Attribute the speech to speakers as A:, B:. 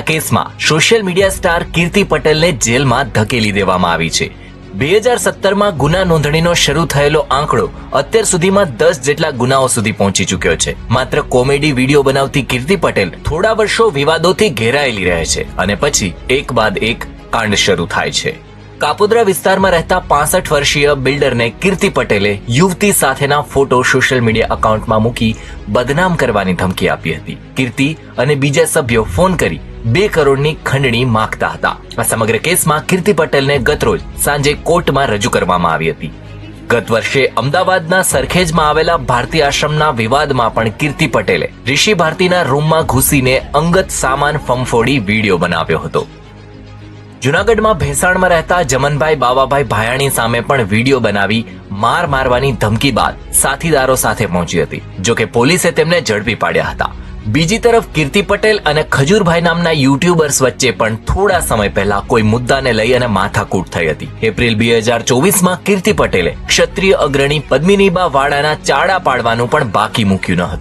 A: આ કેસમાં social media star કીર્તિ પટેલને જેલમાં ધકેલી દેવામાં આવી છે. બે હજાર સત્તરમાં ગુના નોંધણીનો શરૂ થયેલો આંકડો અત્યાર સુધીમાં દસ જેટલા ગુનાઓ સુધી પહોંચી ચૂક્યો છે. માત્ર કોમેડી વીડિયો બનાવતી કીર્તિ પટેલ થોડા વર્ષો વિવાદોથી ઘેરાયેલી રહે છે અને પછી એક બાદ એક કાંડ શરૂ થાય છે. કાપોદ્રા વિસ્તારમાં રહેતા પાસઠ વર્ષીય બિલ્ડરને કીર્તિ પટેલે યુવતી સાથેના ફોટો સોશિયલ મીડિયા એકાઉન્ટમાં મૂકી બદનામ કરવાની ધમકી આપી હતી. કીર્તિ અને બીજા સભ્યો ફોન કરી બે કરોડની ખંડણી માંગતા હતા. આ સમગ્ર કેસમાં કીર્તિ પટેલને ગતરોજ સાંજે કોર્ટમાં રજૂ કરવામાં આવી હતી. ગત વર્ષે અમદાવાદના સરખેજમાં આવેલા ભારતી આશ્રમના વિવાદમાં પણ કીર્તિ પટેલે ઋષિ ભારતીના રૂમમાં ઘૂસીને અંગત સામાન ફંફોડી વીડિયો બનાવ્યો હતો. જુનાગઢમાં ભેસાણમાં રહેતા જમનભાઈ બાવાભાઈ ભાયાણી સામે પણ વીડિયો બનાવી માર મારવાની ધમકી બાદ સાથીદારો સાથે પહોંચી હતી, જોકે પોલીસે તેમને ઝડપી પાડ્યા હતા. બીજી તરફ કીર્તિ પટેલ અને ખજૂરભાઈ નામના યુટ્યુબર્સ વચ્ચે પણ થોડા સમય પહેલા કોઈ મુદ્દાને લઈ અને માથાકૂટ થઈ હતી. એપ્રિલ બે હજાર ચોવીસમાં કીર્તિ પટેલે ક્ષત્રિય અગ્રણી પદ્મિનીબા વાડાના ચાડા પાડવાનું પણ બાકી મૂક્યું ન હતું.